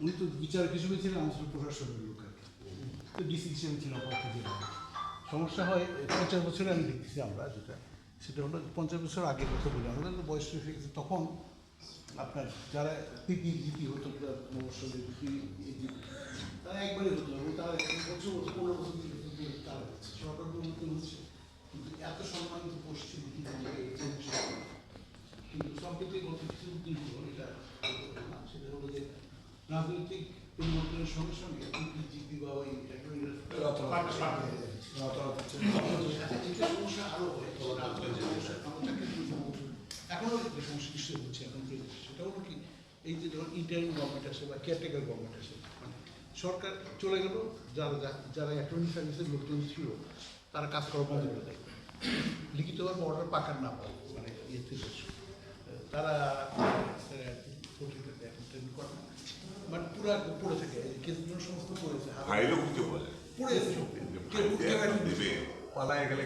উনি তো বিচারক হিসেবে ছিলেন, আমি ছিল প্রশাসনের লোক আর। তো ডিসি জেলা সমস্যা হয় পঞ্চাশ বছরে আমি দেখতেছি আমরা যেটা সেটা হলো পঞ্চাশ বছর আগে কথা বলি আমাদের তো বয়স হয়ে গেছে তখন আপনার যারা পিপি জিপি হতো তারা একবারই হতো তারা বছর পনেরো বছর সরকার রাজনৈতিক পরিবর্তনের সঙ্গে সঙ্গে বা ওই এই যে বা গভর্নমেন্ট মানে সরকার চলে গেল, যারা যারা ছিল, তারা কাজ করা বন্ধ করে অর্ডার পাকার না পায় মানে তারা। মানে পুরো একদম পড়ে থাকে কেসগুলো সমস্ত পড়েছে। পড়েছে। খুঁজে পড়ে দেবে। পালায় গেলে